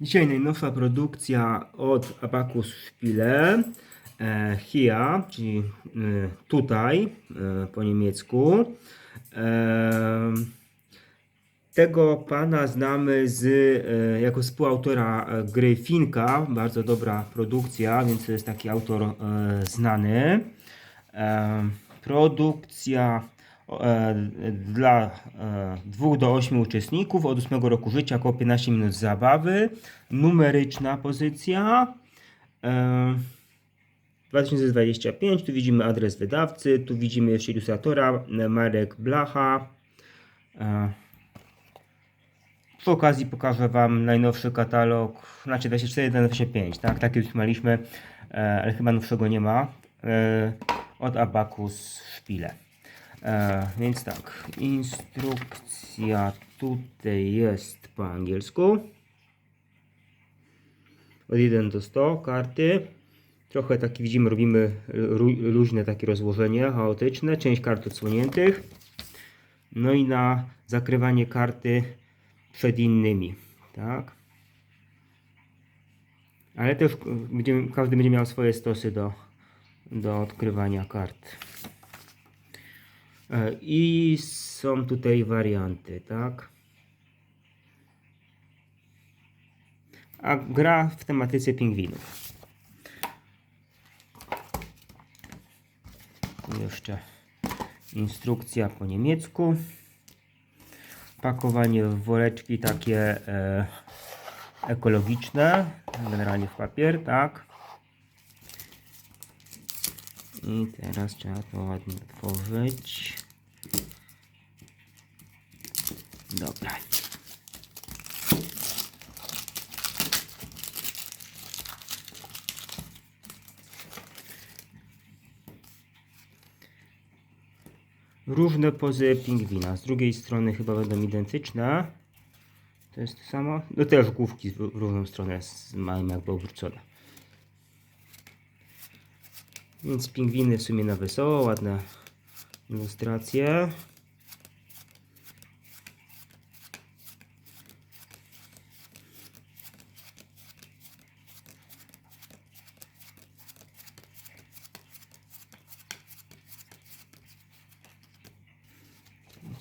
Dzisiaj najnowsza produkcja od Abacus Spiele. E, here, czyli e, tutaj e, po niemiecku. E, tego pana znamy z, e, jako współautora e, gry Finka. Bardzo dobra produkcja, więc to jest taki autor e, znany. E, produkcja dla e, 2 do 8 uczestników od 8 roku życia, około 15 minut zabawy. Numeryczna pozycja. E, 2025, tu widzimy adres wydawcy, tu widzimy jeszcze ilustratora e, Marek Blacha. E, przy okazji pokażę Wam najnowszy katalog, znaczy 24, 25, tak? Taki już mieliśmy, e, ale chyba nowszego nie ma. E, od Abacus Spiele. E, więc tak, instrukcja tutaj jest po angielsku. Od 1 do 100 karty. Trochę takie widzimy, robimy lu- luźne takie rozłożenie, chaotyczne. Część kart odsłoniętych. No i na zakrywanie karty przed innymi. Tak. Ale też będziemy, każdy będzie miał swoje stosy do, do odkrywania kart. E, I są tutaj warianty, tak? A gra w tematyce pingwinów. Jeszcze instrukcja po niemiecku. Pakowanie w woreczki takie e, ekologiczne, generalnie w papier, tak. I teraz trzeba to ładnie otworzyć. Dobra. Różne pozy pingwina. Z drugiej strony chyba będą identyczne. To jest to samo. No też główki w różną stronę z- mają jakby obrócone. Więc pingwiny w sumie na wesoło, ładne ilustracje.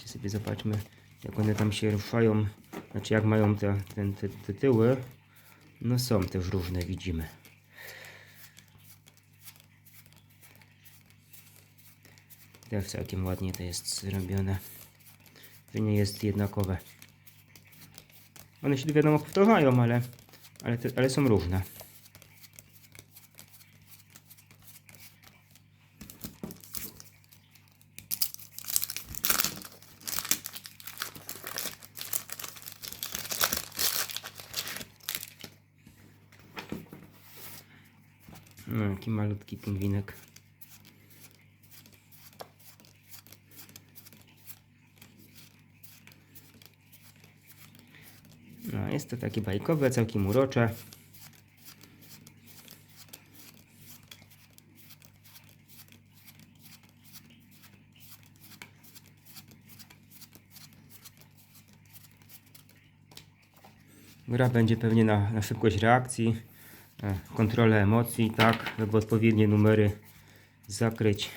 Sobie zobaczmy jak one tam się ruszają, znaczy jak mają te, ten, te, te tyły. No są też różne widzimy. Też całkiem ładnie to jest zrobione. To nie jest jednakowe. One się tu wiadomo powtarzają, ale, ale, te, ale są różne. No, jaki malutki pingwinek. No, jest to takie bajkowe, całkiem urocze. Gra będzie pewnie na, na szybkość reakcji, e, kontrolę emocji, tak, żeby odpowiednie numery zakryć.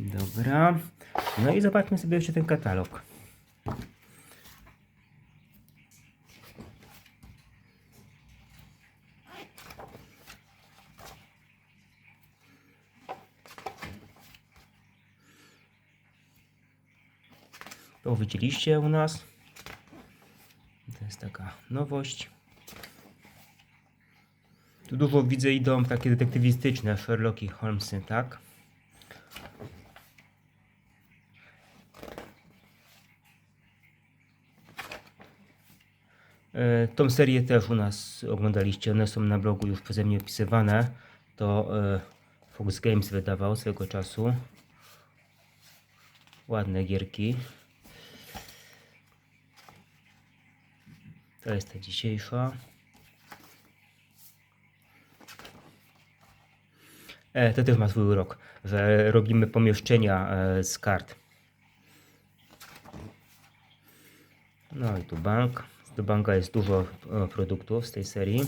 Dobra. No i zobaczmy sobie jeszcze ten katalog. To widzieliście u nas. To jest taka nowość. Tu dużo widzę idą takie detektywistyczne Sherlocki Holmesy, tak? E, tą serię też u nas oglądaliście, one są na blogu już przeze mnie opisywane. To e, Fox Games wydawał swego czasu. Ładne gierki. To jest ta dzisiejsza. E, to też ma swój urok, że robimy pomieszczenia z kart. No i tu bank. Do banka jest dużo e, produktów z tej serii.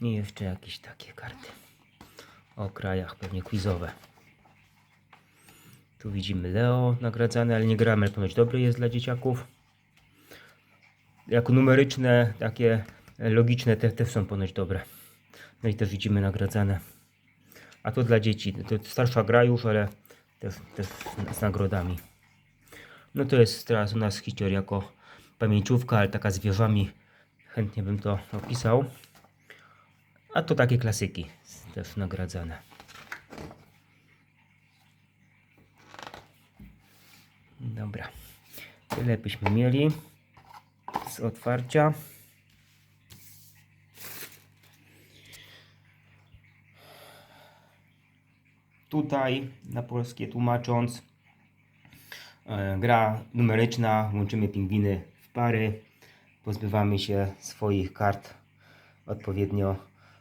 I jeszcze jakieś takie karty. O krajach pewnie quizowe. Tu widzimy Leo nagradzane, ale nie gramy, ale ponoć dobry jest dla dzieciaków. Jako numeryczne, takie logiczne te też są ponoć dobre. No i też widzimy nagradzane. A to dla dzieci. To starsza gra już, ale też, też z nagrodami. No to jest teraz u nas historia jako pamięciówka, ale taka z wieżami. Chętnie bym to opisał. A to takie klasyki też nagradzane. Dobra. Tyle byśmy mieli z otwarcia. Tutaj na polskie tłumacząc e, gra numeryczna, łączymy pingwiny pary, pozbywamy się swoich kart odpowiednio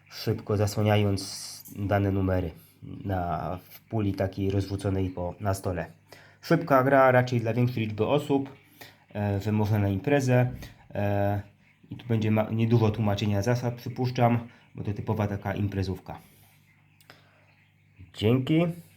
szybko zasłaniając dane numery na, w puli takiej rozrzuconej po, na stole. Szybka gra raczej dla większej liczby osób, e, że można na imprezę e, i tu będzie ma, niedużo tłumaczenia zasad przypuszczam, bo to typowa taka imprezówka. Dzięki.